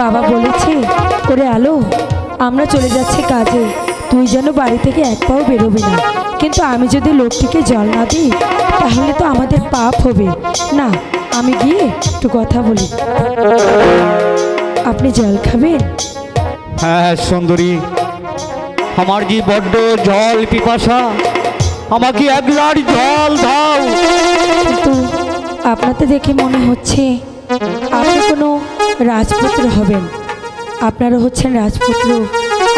বাবা বলেছে ওরে আলো আমরা চলে যাচ্ছি কাজে। তুই যেন বাড়ি থেকে এক পাও বেরোবি না। কিন্তু আমি যদি লোকটিকে জল না দিই তাহলে তো আমাদের পাপ হবে। না আমি গিয়ে একটু কথা বলি। আপনি জল খাবেন? হ্যাঁ সুন্দরী। আমার কি বড্ড জল পিপাসা? আমাকে এক গ্লাস জল দাও। কিন্তু আপনাকে দেখে মনে হচ্ছে আপনি কোনো রাজপুত্র হবেন। আপনারা হচ্ছেন রাজপুত্র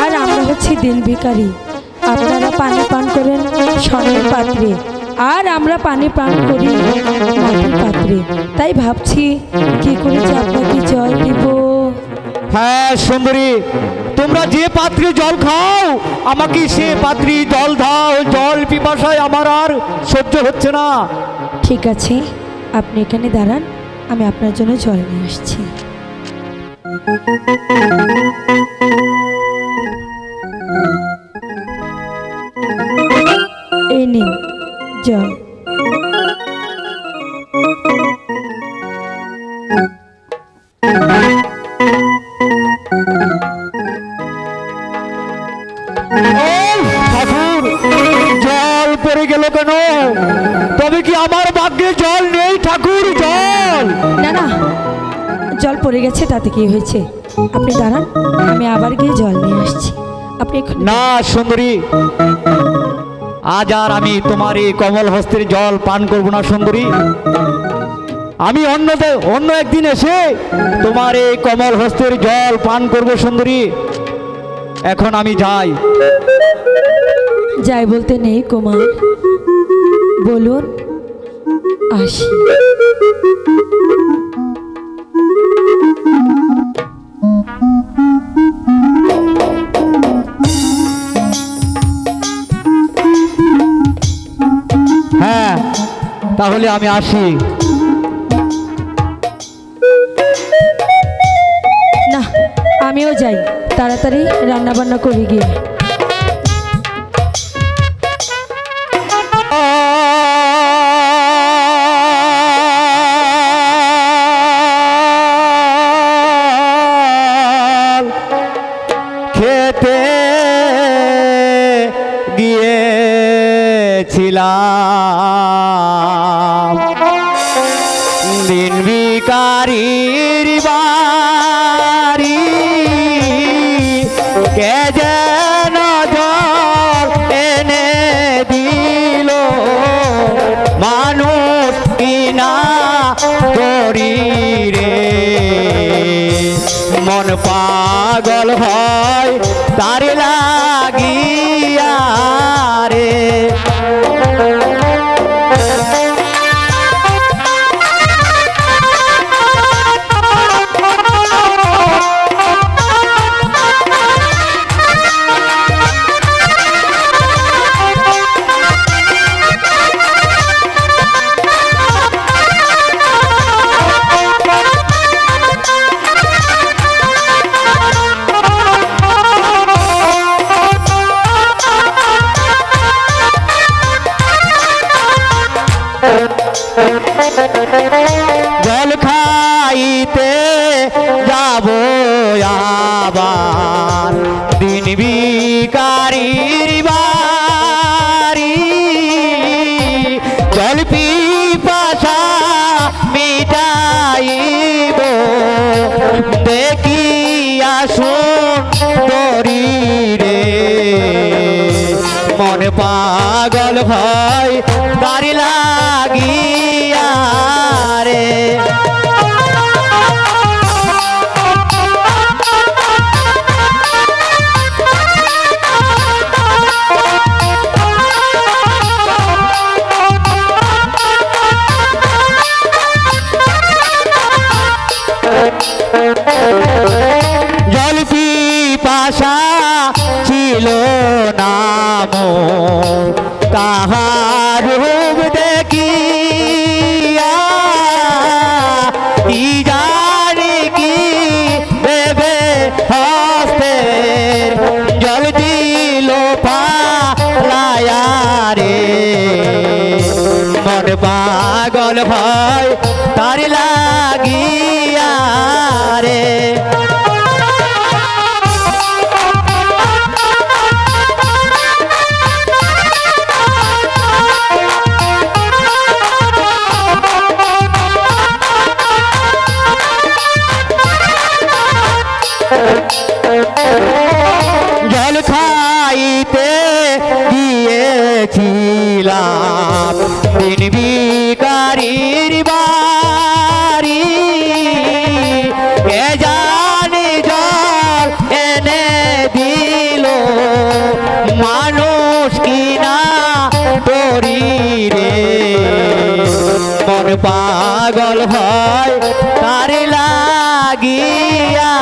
আর আমরা হচ্ছি দিন ভিকারি আপনারা পানি পান করেন স্বর্ণের পাত্রে আর আমরা পানি পান করি মাটির পাত্রে। তাই ভাবছি কি করে যে আপনাকে জল দিব? হ্যাঁ সুন্দরী তোমরা যে পাত্রে জল খাও আমাকে সে পাত্রে জল দাও জল পিপাসায় আমার আর সহ্য হচ্ছে না। ঠিক আছে আপনি এখানে দাঁড়ান আমি আপনার জন্য জল নিয়ে আসছি। এই নিন জল জল পড়ে গেল কেন? তবে কি আমার ভাগ্যে জল নেই ঠাকুর জল? জল পড়ে গেছে তাতে কি হয়েছে? আপনি দাঁড়ান আমি আবার গিয়ে জল নিয়ে আসছি। আপনি না সুন্দরী। আজ আর আমি তোমার এই কমল হস্তের জল পান করব না সুন্দরী। আমি অন্য অন্য একদিন এসে তোমার এই কমল হস্তের জল পান করব সুন্দরী। এখন আমি যাই। যাই বলতে নেই কুমার। বলুন আসি। তাহলে আমি আসি। না আমিও যাই। তাড়াতাড়ি রান্না বান্না করে গিয়ে। খেতে গিয়েছিলাম। দিন বিকারির বাড়ি। কে যেন জল এনে দিল। মানুষ কিনা করি রে। মন পাগল হয় তার লাগিয়া জল খাইতে যাব আবার। দিন বিকারির বাড়ি। জল পিপাসা মিটাইব। দেখি আসুন তরি রে মন পাগল হয়, দাঁড়ি লাগিয়া ছিল নাম কাহার রূপ দেখিয়া কি জানি কি দেবে হস্তের জল দিল পালায়া রে মন পাগল হয় তার লাগিয়া রে দিলাম তিন বিকারির বাড়ি। কে জানি জল এনে দিল। মানুষ কিনা তরি রে মন পাগল হয় তার লাগিয়া